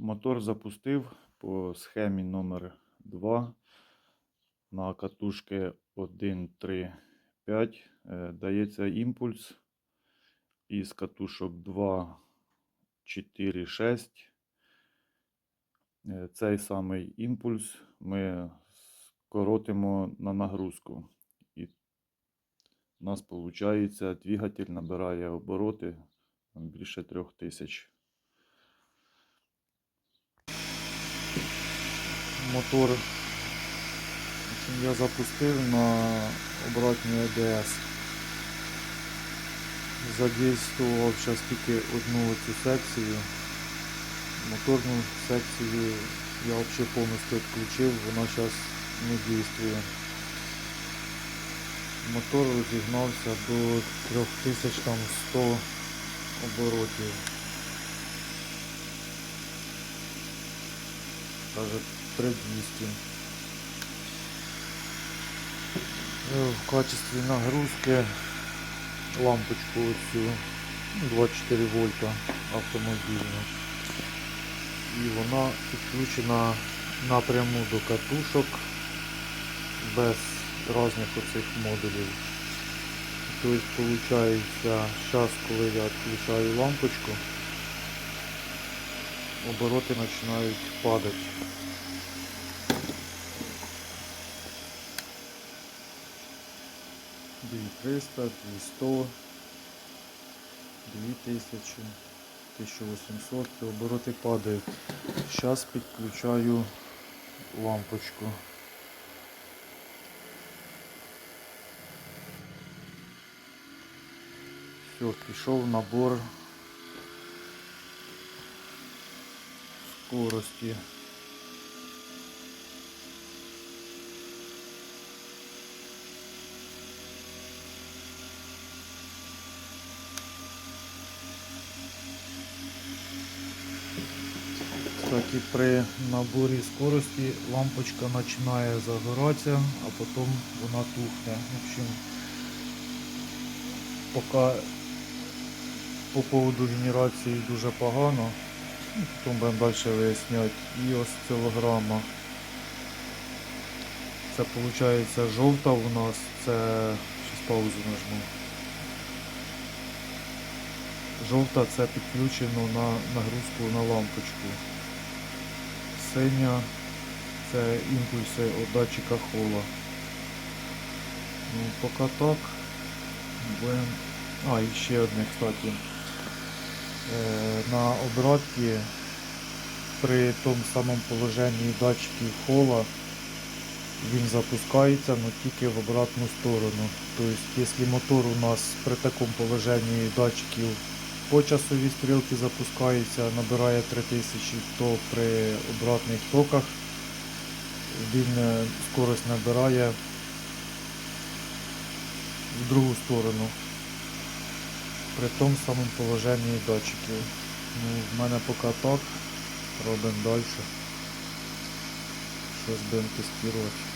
Мотор запустив по схемі номер 2 на катушки 1, 3, 5 е, дається імпульс із катушок 2, 4, 6. Е, Цей самий імпульс ми скоротимо на нагрузку. І у нас виходить, двигатель набирає обороти більше 3000. Мотор я запустив на обратній АДС. Задействував зараз тільки одну цю секцію. Моторну секцію я взагалі повністю відключив, вона зараз не дійствує. Мотор розігнався до 3100 оборотів. Даже 3200. Е, В качестві нагрузки лампочку оцю 24 вольта автомобільну. І вона підключена напряму до катушок без різних оцих модулів. Тобто, виходить, зараз, коли я відключаю лампочку, обороти починають падати. Дві 300, 200, 2000, 1800, і обороти падають. Зараз підключаю лампочку. Все, пішов набор скорості. Кстати, при наборі скорості лампочка починає загоратися, а потім вона тухне. В общем, поки по поводу генерації дуже погано. Потім будемо далі виясняти. І осцилограма. Це виходить жовта у нас, це щас паузу нажму. Жовта це підключено на нагрузку на лампочку. Синя це імпульси від датчика хола. Ну, поки так. Будем... А, і ще одне, кстати. Е, на обратці при тому самому положенні датчиків хола він запускається, але тільки в обратну сторону. Тобто, якщо мотор у нас при такому положенні датчиків по часовій стрілці запускається, набирає 3000, то при обратних токах він е, скорость набирає в другу сторону. При тому самому положенні датчиків. Ну, в мене поки так. Робимо далі. Щось будемо тестувати.